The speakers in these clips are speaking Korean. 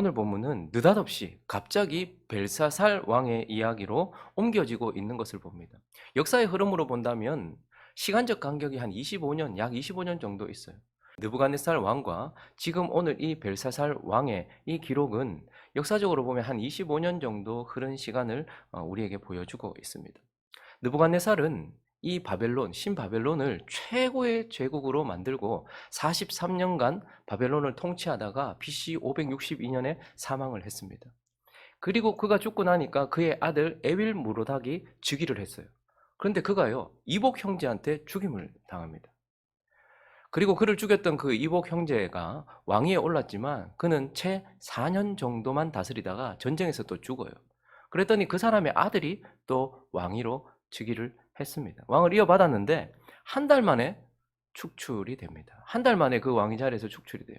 오늘 본문은 느닷없이 갑자기 벨사살 왕의 이야기로 옮겨지고 있는 것을 봅니다. 역사의 흐름으로 본다면 시간적 간격이 한 25년, 약 25년 정도 있어요. 느부갓네살 왕과 지금 오늘 이 벨사살 왕의 이 기록은 역사적으로 보면 한 25년 정도 흐른 시간을 어, 우리에게 보여주고 있습니다. 느부갓네살은 이 바벨론, 신바벨론을 최고의 제국으로 만들고 43년간 바벨론을 통치하다가 BC 562년에 사망을 했습니다. 그리고 그가 죽고 나니까 그의 아들 에윌 무로닥이 즉위를 했어요. 그런데 그가요, 이복 형제한테 죽임을 당합니다. 그리고 그를 죽였던 그 이복 형제가 왕위에 올랐지만 그는 채 4년 정도만 다스리다가 전쟁에서 또 죽어요. 그랬더니 그 사람의 아들이 또 왕위로 즉위를 했습니다. 왕을 이어받았는데 한 달 만에 축출이 됩니다. 한 달 만에 그 왕위 자리에서 축출이 돼요.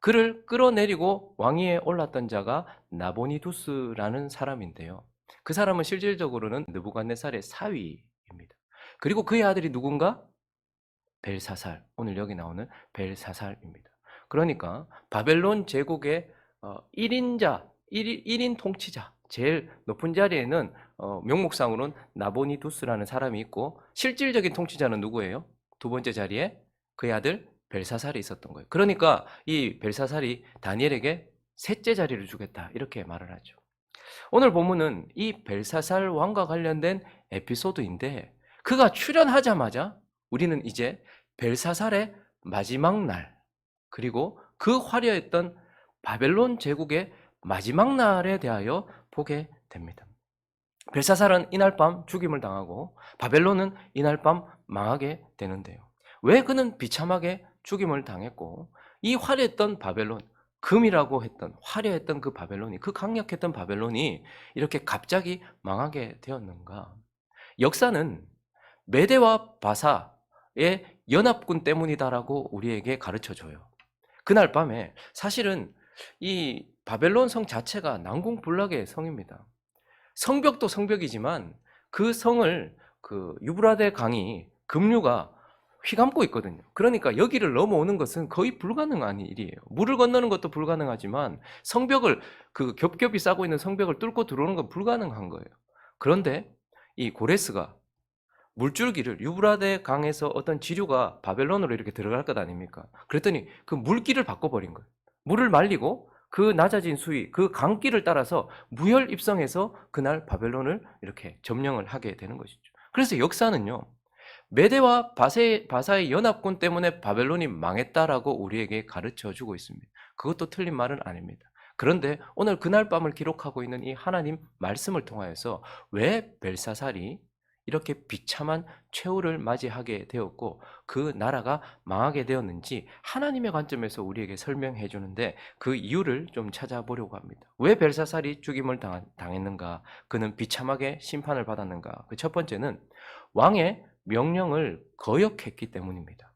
그를 끌어내리고 왕위에 올랐던 자가 나보니두스라는 사람인데요. 그 사람은 실질적으로는 느부갓네살의 사위입니다. 그리고 그의 아들이 누군가? 벨사살. 오늘 여기 나오는 벨사살입니다. 그러니까 바벨론 제국의 1인자, 1인, 통치자, 제일 높은 자리에는 어, 명목상으로는 나보니두스라는 사람이 있고 실질적인 통치자는 누구예요? 두 번째 자리에 그의 아들 벨사살이 있었던 거예요. 그러니까 이 벨사살이 다니엘에게 셋째 자리를 주겠다 이렇게 말을 하죠. 오늘 본문은 이 벨사살 왕과 관련된 에피소드인데 그가 출연하자마자 우리는 이제 벨사살의 마지막 날 그리고 그 화려했던 바벨론 제국의 마지막 날에 대하여 보게 됩니다. 벨사살은 이날 밤 죽임을 당하고 바벨론은 이날 밤 망하게 되는데요. 왜 그는 비참하게 죽임을 당했고 이 화려했던 바벨론, 금이라고 했던 화려했던 그 바벨론이 그 강력했던 바벨론이 이렇게 갑자기 망하게 되었는가? 역사는 메대와 바사의 연합군 때문이다라고 우리에게 가르쳐 줘요. 그날 밤에 사실은 이 바벨론 성 자체가 난공불락의 성입니다. 성벽도 성벽이지만 그 성을 그 유브라데 강이 급류가 휘감고 있거든요. 그러니까 여기를 넘어오는 것은 거의 불가능한 일이에요. 물을 건너는 것도 불가능하지만 성벽을 그 겹겹이 싸고 있는 성벽을 뚫고 들어오는 건 불가능한 거예요. 그런데 이 고레스가 물줄기를 유브라데 강에서 어떤 지류가 바벨론으로 이렇게 들어갈 것 아닙니까? 그랬더니 그 물길을 바꿔버린 거예요. 물을 말리고 그 낮아진 수위, 그 강길을 따라서 무혈 입성해서 그날 바벨론을 이렇게 점령을 하게 되는 것이죠. 그래서 역사는요, 메대와 바세, 바사의 연합군 때문에 바벨론이 망했다라고 우리에게 가르쳐 주고 있습니다. 그것도 틀린 말은 아닙니다. 그런데 오늘 그날 밤을 기록하고 있는 이 하나님 말씀을 통하여서 왜 벨사살이 이렇게 비참한 최후를 맞이하게 되었고 그 나라가 망하게 되었는지 하나님의 관점에서 우리에게 설명해 주는데 그 이유를 좀 찾아보려고 합니다. 왜 벨사살이 죽임을 당했는가? 그는 비참하게 심판을 받았는가? 그 첫 번째는 왕의 명령을 거역했기 때문입니다.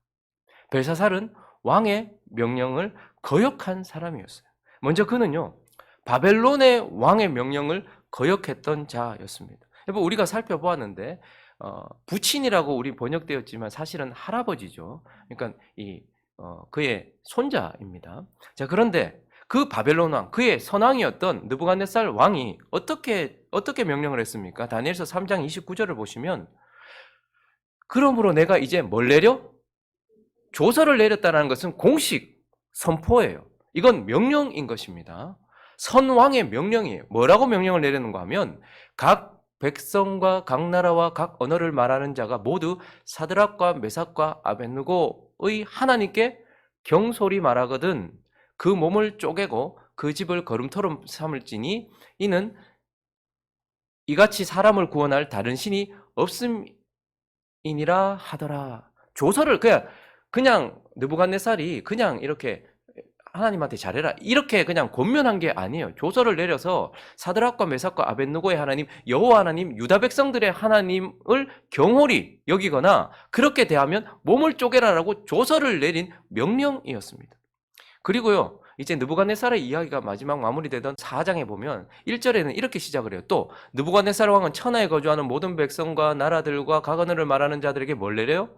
벨사살은 왕의 명령을 거역한 사람이었어요. 먼저 그는요, 바벨론의 왕의 명령을 거역했던 자였습니다. 여러분 우리가 살펴보았는데 어, 부친이라고 우리 번역되었지만 사실은 할아버지죠. 그러니까 이 어, 그의 손자입니다. 자 그런데 그 바벨론 왕, 그의 선왕이었던 느부갓네살 왕이 어떻게 어떻게 명령을 했습니까? 다니엘서 3장 29절을 보시면 그러므로 내가 이제 뭘 내려? 조서를 내렸다는 것은 공식 선포예요. 이건 명령인 것입니다. 선왕의 명령이에요. 뭐라고 명령을 내리는가 하면 각 백성과 각 나라와 각 언어를 말하는 자가 모두 사드락과 메삭과 아벤누고의 하나님께 경솔히 말하거든 그 몸을 쪼개고 그 집을 걸음터로 삼을지니 이는 이같이 사람을 구원할 다른 신이 없음이니라 하더라. 조서를 그냥 그냥 느부갓네살이 그냥 이렇게 하나님한테 잘해라. 이렇게 그냥 권면한 게 아니에요. 조서를 내려서 사드락과 메삭과 아벤누고의 하나님, 여호와 하나님, 유다 백성들의 하나님을 경홀히 여기거나 그렇게 대하면 몸을 쪼개라라고 조서를 내린 명령이었습니다. 그리고요. 이제 느부갓네살의 이야기가 마지막 마무리되던 4장에 보면 1절에는 이렇게 시작을 해요. 또 느부갓네살 왕은 천하에 거주하는 모든 백성과 나라들과 각 언어를 말하는 자들에게 뭘 내려요?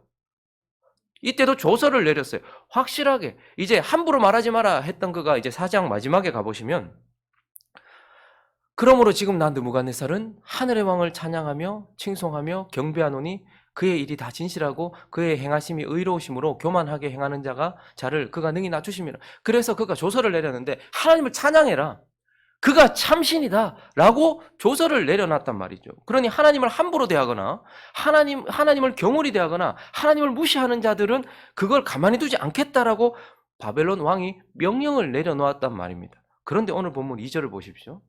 이때도 조서를 내렸어요. 확실하게 이제 함부로 말하지 마라 했던 그가 이제 사장 마지막에 가보시면 그러므로 지금 난 느부갓네살은 하늘의 왕을 찬양하며 칭송하며 경배하노니 그의 일이 다 진실하고 그의 행하심이 의로우심으로 교만하게 행하는 자가 자를 그가 능히 낮추심이라. 그래서 그가 조서를 내렸는데 하나님을 찬양해라. 그가 참신이다 라고 조서를 내려놨단 말이죠. 그러니 하나님을 함부로 대하거나 하나님 하나님을 경홀히 대하거나 하나님을 무시하는 자들은 그걸 가만히 두지 않겠다라고 바벨론 왕이 명령을 내려놓았단 말입니다. 그런데 오늘 본문 2절을 보십시오.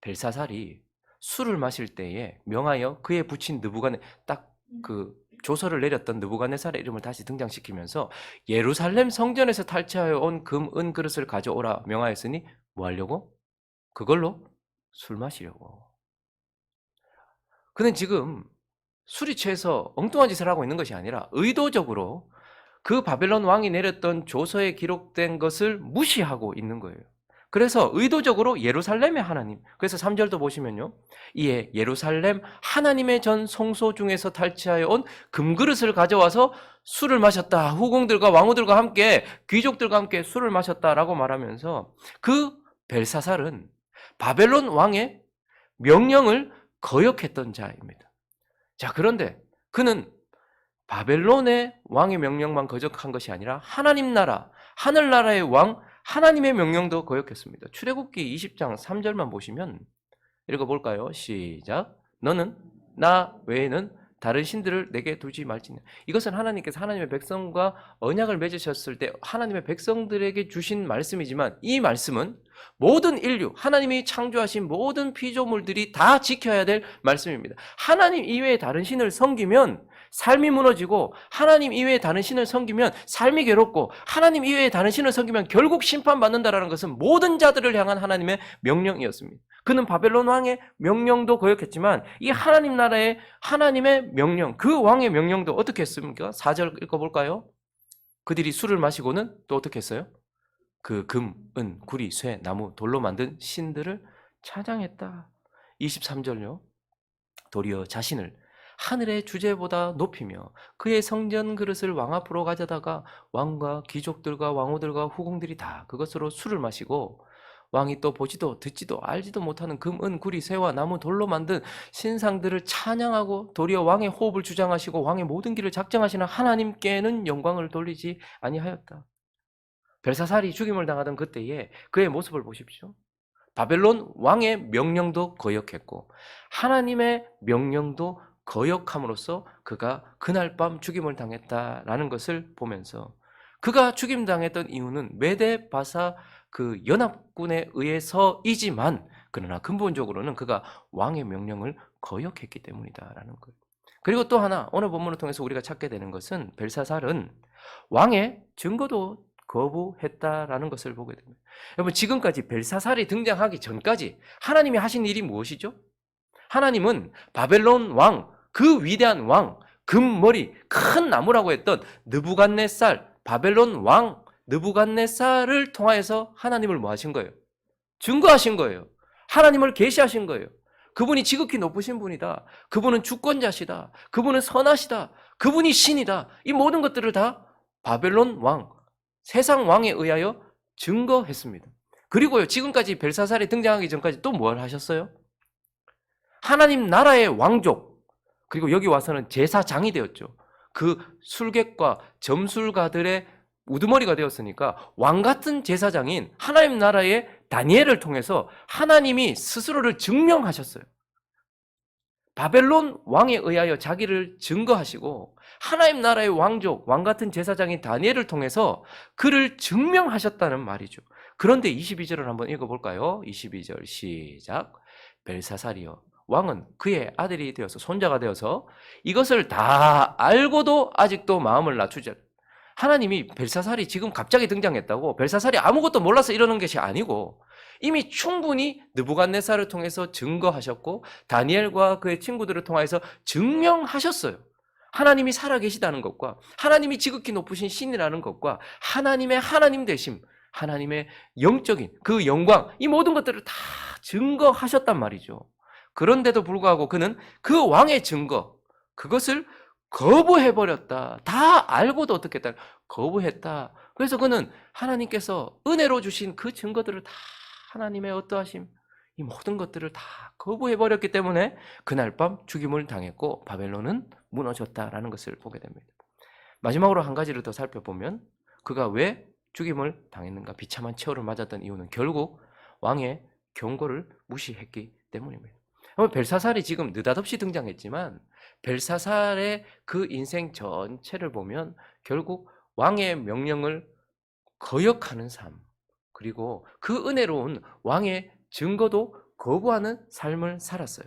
벨사살이 술을 마실 때에 명하여 그에 붙인 느부갓네 딱그 조서를 내렸던 느부갓네살의 이름을 다시 등장시키면서 예루살렘 성전에서 탈취하여 온 금, 은 그릇을 가져오라 명하였으니 뭐 하려고? 그걸로 술 마시려고. 그는 지금 술이 취해서 엉뚱한 짓을 하고 있는 것이 아니라 의도적으로 그 바벨론 왕이 내렸던 조서에 기록된 것을 무시하고 있는 거예요. 그래서 의도적으로 예루살렘의 하나님. 그래서 3절도 보시면요. 이에 예루살렘 하나님의 전 성소 중에서 탈취하여 온 금그릇을 가져와서 술을 마셨다. 후궁들과 왕후들과 함께 귀족들과 함께 술을 마셨다라고 말하면서 그 벨사살은 바벨론 왕의 명령을 거역했던 자입니다. 자, 그런데 그는 바벨론의 왕의 명령만 거역한 것이 아니라 하나님 나라, 하늘나라의 왕 하나님의 명령도 거역했습니다. 출애굽기 20장 3절만 보시면 읽어 볼까요? 시작. 너는 나 외에는 다른 신들을 내게 두지 말지니. 이것은 하나님께서 하나님의 백성과 언약을 맺으셨을 때 하나님의 백성들에게 주신 말씀이지만 이 말씀은 모든 인류, 하나님이 창조하신 모든 피조물들이 다 지켜야 될 말씀입니다. 하나님 이외에 다른 신을 섬기면 삶이 무너지고 하나님 이외에 다른 신을 섬기면 삶이 괴롭고 하나님 이외에 다른 신을 섬기면 결국 심판받는다라는 것은 모든 자들을 향한 하나님의 명령이었습니다. 그는 바벨론 왕의 명령도 거역했지만 이 하나님 나라의 하나님의 명령, 그 왕의 명령도 어떻게 했습니까? 4절 읽어볼까요? 그들이 술을 마시고는 또 어떻게 했어요? 그 금, 은, 구리, 쇠, 나무, 돌로 만든 신들을 찬양했다. 23절요. 도리어 자신을 하늘의 주제보다 높이며 그의 성전 그릇을 왕 앞으로 가져다가 왕과 귀족들과 왕후들과 후궁들이 다 그것으로 술을 마시고 왕이 또 보지도 듣지도 알지도 못하는 금, 은, 구리, 쇠와 나무, 돌로 만든 신상들을 찬양하고 도리어 왕의 호흡을 주장하시고 왕의 모든 길을 작정하시는 하나님께는 영광을 돌리지 아니하였다. 벨사살이 죽임을 당하던 그때에 그의 모습을 보십시오. 바벨론 왕의 명령도 거역했고 하나님의 명령도 거역함으로써 그가 그날 밤 죽임을 당했다라는 것을 보면서 그가 죽임 당했던 이유는 메데 바사 그 연합군에 의해서이지만 그러나 근본적으로는 그가 왕의 명령을 거역했기 때문이다라는 거예요. 그리고 또 하나 오늘 본문을 통해서 우리가 찾게 되는 것은 벨사살은 왕의 증거도 거부했다라는 것을 보게 됩니다. 여러분 지금까지 벨사살이 등장하기 전까지 하나님이 하신 일이 무엇이죠? 하나님은 바벨론 왕, 그 위대한 왕, 금머리, 큰 나무라고 했던 느부갓네살, 바벨론 왕 느부갓네살을 통하여서 하나님을 뭐 하신 거예요? 증거하신 거예요. 하나님을 계시하신 거예요. 그분이 지극히 높으신 분이다. 그분은 주권자시다. 그분은 선하시다. 그분이 신이다. 이 모든 것들을 다 바벨론 왕, 세상 왕에 의하여 증거했습니다. 그리고요, 지금까지 벨사살이 등장하기 전까지 또 뭘 하셨어요? 하나님 나라의 왕족, 그리고 여기 와서는 제사장이 되었죠. 그 술객과 점술가들의 우두머리가 되었으니까 왕 같은 제사장인 하나님 나라의 다니엘을 통해서 하나님이 스스로를 증명하셨어요. 바벨론 왕에 의하여 자기를 증거하시고 하나님 나라의 왕족, 왕 같은 제사장인 다니엘을 통해서 그를 증명하셨다는 말이죠. 그런데 22절을 한번 읽어볼까요? 22절 시작. 벨사살이여 왕은 그의 아들이 되어서 손자가 되어서 이것을 다 알고도 아직도 마음을 낮추지 하나님이 벨사살이 지금 갑자기 등장했다고 벨사살이 아무것도 몰라서 이러는 것이 아니고 이미 충분히 느부갓네살을 통해서 증거하셨고 다니엘과 그의 친구들을 통해서 증명하셨어요. 하나님이 살아계시다는 것과 하나님이 지극히 높으신 신이라는 것과 하나님의 하나님 되심, 하나님의 영적인 그 영광 이 모든 것들을 다 증거하셨단 말이죠. 그런데도 불구하고 그는 그 왕의 증거 그것을 거부해버렸다. 다 알고도 어떻게 했다. 거부했다. 그래서 그는 하나님께서 은혜로 주신 그 증거들을 다 하나님의 어떠하심, 이 모든 것들을 다 거부해버렸기 때문에 그날 밤 죽임을 당했고 바벨론은 무너졌다라는 것을 보게 됩니다. 마지막으로 한 가지를 더 살펴보면 그가 왜 죽임을 당했는가 비참한 최후를 맞았던 이유는 결국 왕의 경고를 무시했기 때문입니다. 그러면 벨사살이 지금 느닷없이 등장했지만 벨사살의 그 인생 전체를 보면 결국 왕의 명령을 거역하는 삶 그리고 그 은혜로운 왕의 증거도 거부하는 삶을 살았어요.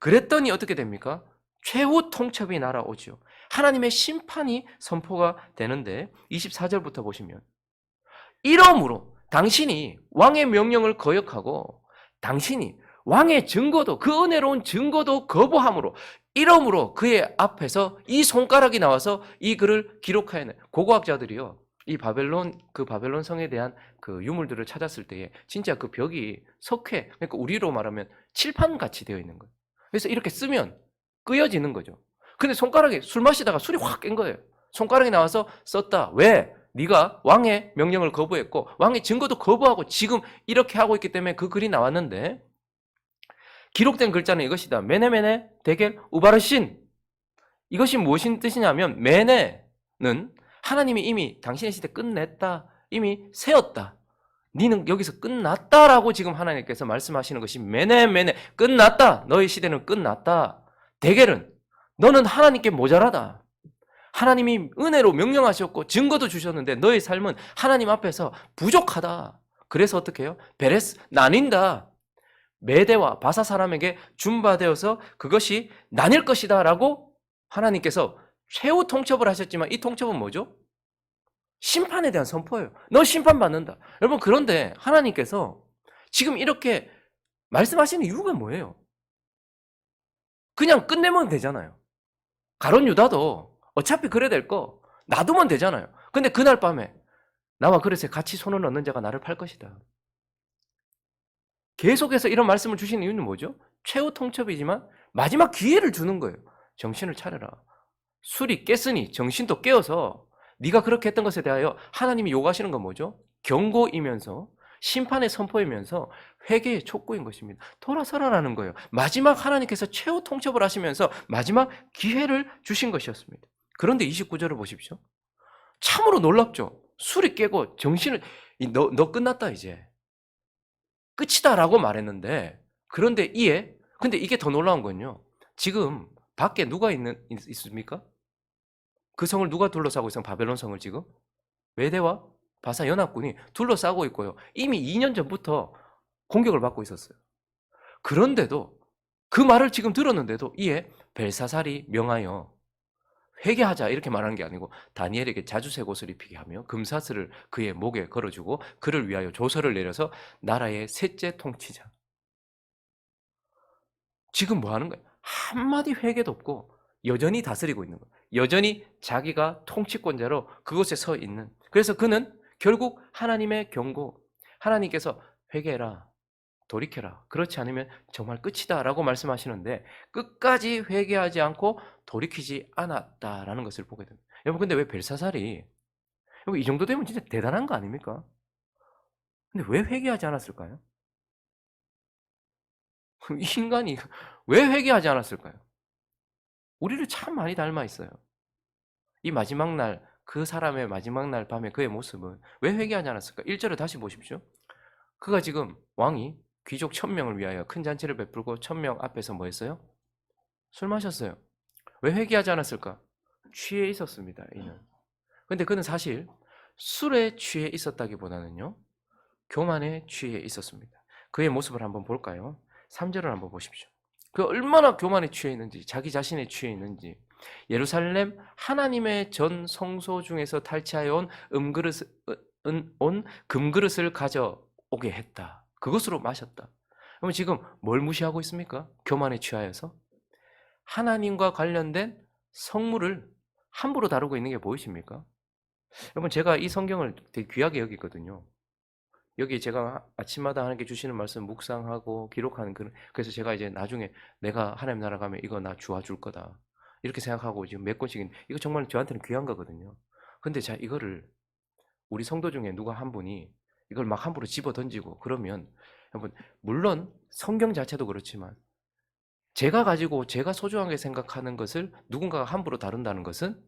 그랬더니 어떻게 됩니까? 최후 통첩이 날아오죠. 하나님의 심판이 선포가 되는데 24절부터 보시면 이러므로 당신이 왕의 명령을 거역하고 당신이 왕의 증거도 그 은혜로운 증거도 거부함으로 이러므로 그의 앞에서 이 손가락이 나와서 이 글을 기록하여는 고고학자들이요. 이 바벨론 그 바벨론 성에 대한 그 유물들을 찾았을 때에 진짜 그 벽이 석회 그러니까 우리로 말하면 칠판 같이 되어 있는 거예요. 그래서 이렇게 쓰면 끄여지는 거죠. 근데 손가락에 술 마시다가 술이 확 깬 거예요. 손가락이 나와서 썼다. 왜? 네가 왕의 명령을 거부했고 왕의 증거도 거부하고 지금 이렇게 하고 있기 때문에 그 글이 나왔는데 기록된 글자는 이것이다. 메네메네 대겔 우바르신 이것이 무엇인 뜻이냐면 메네는 하나님이 이미 당신의 시대 끝냈다. 이미 세웠다. 니는 여기서 끝났다라고 지금 하나님께서 말씀하시는 것이 메네메네 끝났다. 너의 시대는 끝났다. 대겔은 너는 하나님께 모자라다. 하나님이 은혜로 명령하셨고 증거도 주셨는데 너의 삶은 하나님 앞에서 부족하다. 그래서 어떻게 해요? 베레스 나뉜다. 메대와 바사 사람에게 준바되어서 그것이 나뉠 것이다 라고 하나님께서 최후 통첩을 하셨지만 이 통첩은 뭐죠? 심판에 대한 선포예요. 너 심판받는다. 여러분 그런데 하나님께서 지금 이렇게 말씀하시는 이유가 뭐예요? 그냥 끝내면 되잖아요. 가론 유다도 어차피 그래 될 거 놔두면 되잖아요. 근데 그날 밤에 나와 그릇에 같이 손을 넣는 자가 나를 팔 것이다. 계속해서 이런 말씀을 주시는 이유는 뭐죠? 최후 통첩이지만 마지막 기회를 주는 거예요. 정신을 차려라. 술이 깼으니 정신도 깨어서 네가 그렇게 했던 것에 대하여 하나님이 요구하시는 건 뭐죠? 경고이면서 심판의 선포이면서 회개의 촉구인 것입니다. 돌아서라라는 거예요. 마지막 하나님께서 최후 통첩을 하시면서 마지막 기회를 주신 것이었습니다. 그런데 29절을 보십시오. 참으로 놀랍죠. 술이 깨고 정신을 너, 너 끝났다 이제. 끝이다라고 말했는데 그런데 이에 근데 이게 더 놀라운 건요. 지금 밖에 누가 있는 있습니까? 그 성을 누가 둘러싸고 있어요? 바벨론 성을 지금 외대와 바사 연합군이 둘러싸고 있고요. 이미 2년 전부터 공격을 받고 있었어요. 그런데도 그 말을 지금 들었는데도 이에 벨사살이 명하여 회개하자 이렇게 말하는 게 아니고 다니엘에게 자주색 옷을 입히게 하며 금사슬을 그의 목에 걸어주고 그를 위하여 조서를 내려서 나라의 셋째 통치자. 지금 뭐 하는 거예요? 한마디 회개도 없고 여전히 다스리고 있는 거예요. 여전히 자기가 통치권자로 그곳에 서 있는. 그래서 그는 결국 하나님의 경고, 하나님께서 회개해라, 돌이켜라. 그렇지 않으면 정말 끝이다 라고 말씀하시는데 끝까지 회개하지 않고 돌이키지 않았다라는 것을 보게 됩니다. 여러분 근데 왜 벨사살이 여러분 이 정도 되면 진짜 대단한 거 아닙니까? 근데 왜 회개하지 않았을까요? 이 인간이 왜 회개하지 않았을까요? 우리를 참 많이 닮아 있어요. 이 마지막 날, 그 사람의 마지막 날 밤에 그의 모습은 왜 회개하지 않았을까? 1절을 다시 보십시오. 그가 지금 왕이 귀족 천명을 위하여 큰 잔치를 베풀고 천명 앞에서 뭐 했어요? 술 마셨어요. 왜 회개하지 않았을까? 취해 있었습니다. 이는. 근데 그는 사실 술에 취해 있었다기보다는요. 교만에 취해 있었습니다. 그의 모습을 한번 볼까요? 3절을 한번 보십시오. 그 얼마나 교만에 취해 있는지, 자기 자신에 취해 있는지. 예루살렘 하나님의 전 성소 중에서 탈취하여 온 음그릇 온 금그릇을 가져오게 했다. 그것으로 마셨다. 그럼 지금 뭘 무시하고 있습니까? 교만에 취하여서 하나님과 관련된 성물을 함부로 다루고 있는 게 보이십니까? 여러분 제가 이 성경을 되게 귀하게 여기거든요. 여기 제가 아침마다 하나님께 주시는 말씀 묵상하고 기록하는 그 그래서 제가 이제 나중에 내가 하나님 나라 가면 이거 나 주와 줄 거다. 이렇게 생각하고 지금 몇 권씩 이거 정말 저한테는 귀한 거거든요. 근데 자 이거를 우리 성도 중에 누가 한 분이 이걸 막 함부로 집어 던지고 그러면 여러분 물론 성경 자체도 그렇지만 제가 가지고 제가 소중하게 생각하는 것을 누군가가 함부로 다룬다는 것은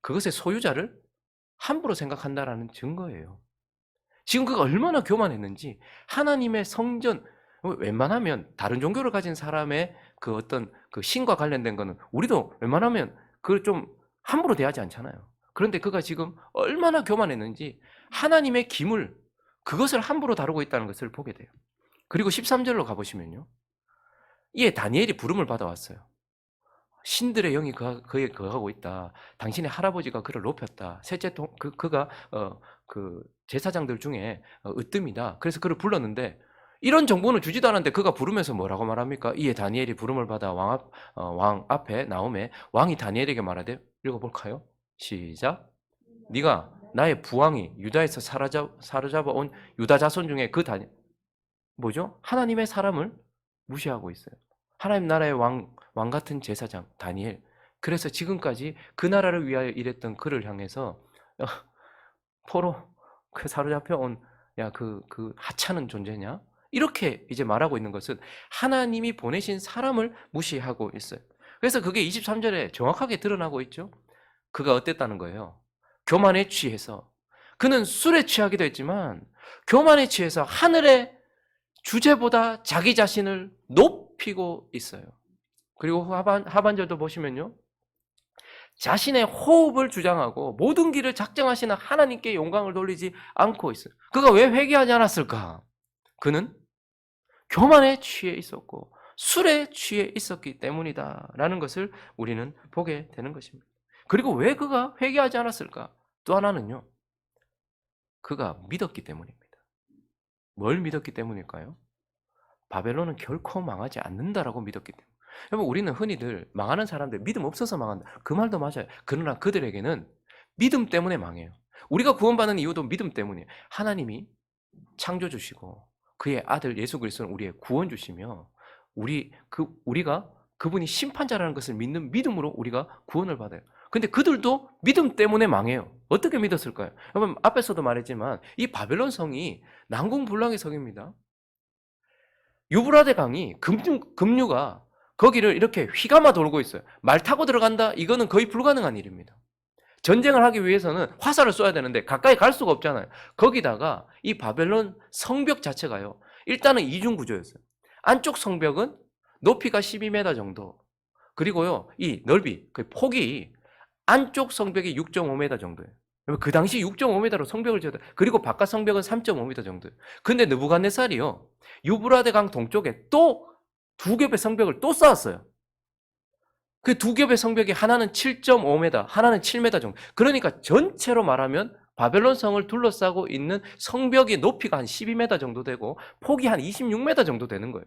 그것의 소유자를 함부로 생각한다라는 증거예요. 지금 그가 얼마나 교만했는지 하나님의 성전 웬만하면 다른 종교를 가진 사람의 그 어떤 그 신과 관련된 거는 우리도 웬만하면 그걸 좀 함부로 대하지 않잖아요. 그런데 그가 지금 얼마나 교만했는지 하나님의 기물 그것을 함부로 다루고 있다는 것을 보게 돼요. 그리고 13절로 가보시면요. 이에 다니엘이 부름을 받아왔어요. 신들의 영이 그, 그에 거하고 있다. 당신의 할아버지가 그를 높였다. 셋째 통, 그, 그가 어, 그 제사장들 중에 어, 으뜸이다. 그래서 그를 불렀는데 이런 정보는 주지도 않았는데 그가 부르면서 뭐라고 말합니까? 이에 다니엘이 부름을 받아 왕, 앞, 어, 왕 앞에 나오매 왕이 다니엘에게 말하되 읽어볼까요? 시작. 네가 나의 부왕이 유다에서 사로잡, 사로잡아 온 유다 자손 중에 그 다니 뭐죠? 하나님의 사람을 무시하고 있어요. 하나님 나라의 왕, 왕 같은 제사장 다니엘. 그래서 지금까지 그 나라를 위하여 일했던 그를 향해서 어, 포로 그 사로잡혀 온 야 그 그 하찮은 존재냐? 이렇게 이제 말하고 있는 것은 하나님이 보내신 사람을 무시하고 있어요. 그래서 그게 23절에 정확하게 드러나고 있죠. 그가 어땠다는 거예요? 교만에 취해서 그는 술에 취하기도 했지만 교만에 취해서 하늘의 주제보다 자기 자신을 높이고 있어요. 그리고 하반, 하반절도 보시면요. 자신의 호흡을 주장하고 모든 길을 작정하시는 하나님께 영광을 돌리지 않고 있어요. 그가 왜 회개하지 않았을까? 그는 교만에 취해 있었고 술에 취해 있었기 때문이다라는 것을 우리는 보게 되는 것입니다. 그리고 왜 그가 회개하지 않았을까? 또 하나는요. 그가 믿었기 때문입니다. 뭘 믿었기 때문일까요? 바벨론은 결코 망하지 않는다라고 믿었기 때문에. 여러분 우리는 흔히들 망하는 사람들 믿음 없어서 망한다. 그 말도 맞아요. 그러나 그들에게는 믿음 때문에 망해요. 우리가 구원받는 이유도 믿음 때문이에요. 하나님이 창조 주시고 그의 아들 예수 그리스도는 우리의 구원 주시며 우리 그 우리가 그분이 심판자라는 것을 믿는 믿음으로 우리가 구원을 받아요. 근데 그들도 믿음 때문에 망해요. 어떻게 믿었을까요? 여러분 앞에서도 말했지만 이 바벨론 성이 난공불락의 성입니다. 유브라데 강이 급류, 급류가 거기를 이렇게 휘감아 돌고 있어요. 말 타고 들어간다? 이거는 거의 불가능한 일입니다. 전쟁을 하기 위해서는 화살을 쏘야 되는데 가까이 갈 수가 없잖아요. 거기다가 이 바벨론 성벽 자체가요. 일단은 이중 구조였어요. 안쪽 성벽은 높이가 12m 정도. 그리고요, 이 넓이, 그 폭이 안쪽 성벽이 6.5m 정도예요. 그 당시 6.5m로 성벽을 지었다. 그리고 바깥 성벽은 3.5m 정도예요. 근데 느부갓네살이요. 유브라데 강 동쪽에 또 두 겹의 성벽을 또 쌓았어요. 그 두 겹의 성벽이 하나는 7.5m, 하나는 7m 정도. 그러니까 전체로 말하면 바벨론 성을 둘러싸고 있는 성벽의 높이가 한 12m 정도 되고 폭이 한 26m 정도 되는 거예요.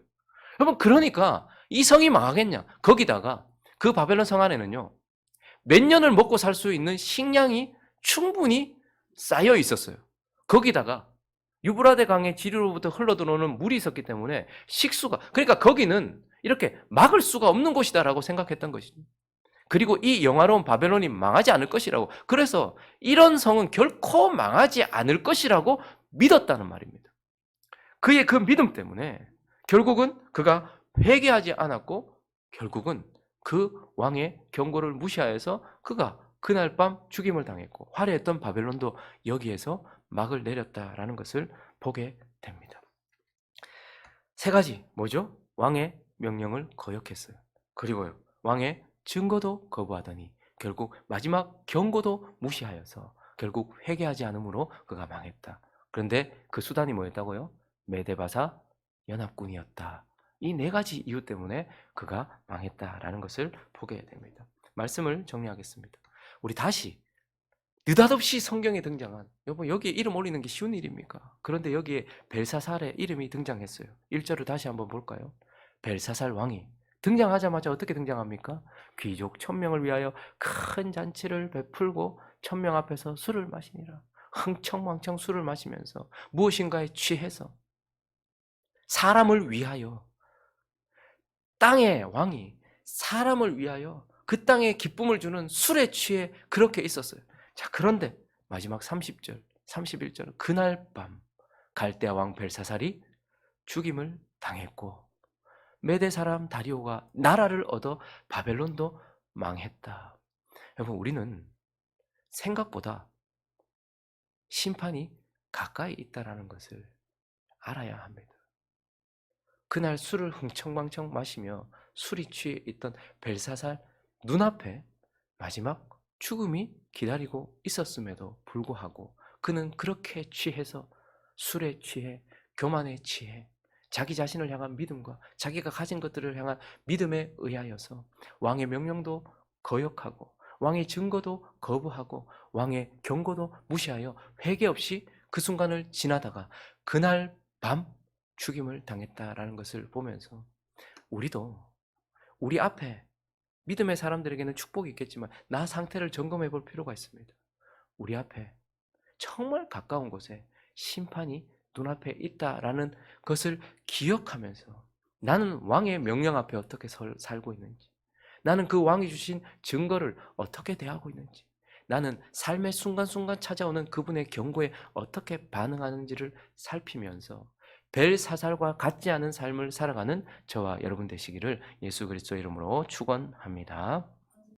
여러분 그러니까 이 성이 망하겠냐? 거기다가 그 바벨론 성 안에는요. 몇 년을 먹고 살 수 있는 식량이 충분히 쌓여 있었어요. 거기다가 유브라데 강의 지류로부터 흘러들어오는 물이 있었기 때문에 식수가 그러니까 거기는 이렇게 막을 수가 없는 곳이다라고 생각했던 것이죠. 그리고 이 영화로운 바벨론이 망하지 않을 것이라고 그래서 이런 성은 결코 망하지 않을 것이라고 믿었다는 말입니다. 그의 그 믿음 때문에 결국은 그가 회개하지 않았고 결국은 그 왕의 경고를 무시하여서 그가 그날 밤 죽임을 당했고 화려했던 바벨론도 여기에서 막을 내렸다라는 것을 보게 됩니다. 세 가지 뭐죠? 왕의 명령을 거역했어요. 그리고요. 왕의 증거도 거부하더니 결국 마지막 경고도 무시하여서 결국 회개하지 않으므로 그가 망했다. 그런데 그 수단이 뭐였다고요? 메데바사 연합군이었다. 이 네 가지 이유 때문에 그가 망했다라는 것을 보게 됩니다. 말씀을 정리하겠습니다. 우리 다시 느닷없이 성경에 등장한 여보 여기에 이름 올리는 게 쉬운 일입니까? 그런데 여기에 벨사살의 이름이 등장했어요. 1절을 다시 한번 볼까요? 벨사살 왕이 등장하자마자 어떻게 등장합니까? 귀족 천명을 위하여 큰 잔치를 베풀고 천명 앞에서 술을 마시니라. 흥청망청 술을 마시면서 무엇인가에 취해서 사람을 위하여 땅의 왕이 사람을 위하여 그 땅에 기쁨을 주는 술에 취해 그렇게 있었어요. 자, 그런데 마지막 30절, 31절 그날 밤 갈대아 왕 벨사살이 죽임을 당했고 메대 사람 다리오가 나라를 얻어 바벨론도 망했다. 여러분 우리는 생각보다 심판이 가까이 있다라는 것을 알아야 합니다. 그날 술을 흥청망청 마시며 술이 취해 있던 벨사살 눈앞에 마지막 죽음이 기다리고 있었음에도 불구하고 그는 그렇게 취해서 술에 취해 교만에 취해 자기 자신을 향한 믿음과 자기가 가진 것들을 향한 믿음에 의하여서 왕의 명령도 거역하고 왕의 증거도 거부하고 왕의 경고도 무시하여 회개 없이 그 순간을 지나다가 그날 밤 죽임을 당했다라는 것을 보면서 우리도 우리 앞에 믿음의 사람들에게는 축복이 있겠지만 나 상태를 점검해 볼 필요가 있습니다. 우리 앞에 정말 가까운 곳에 심판이 눈앞에 있다라는 것을 기억하면서 나는 왕의 명령 앞에 어떻게 설- 살고 있는지, 나는 그 왕이 주신 증거를 어떻게 대하고 있는지, 나는 삶의 순간순간 찾아오는 그분의 경고에 어떻게 반응하는지를 살피면서 벨사살과 같지 않은 삶을 살아가는 저와 여러분 되시기를 예수 그리스도 이름으로 축원합니다.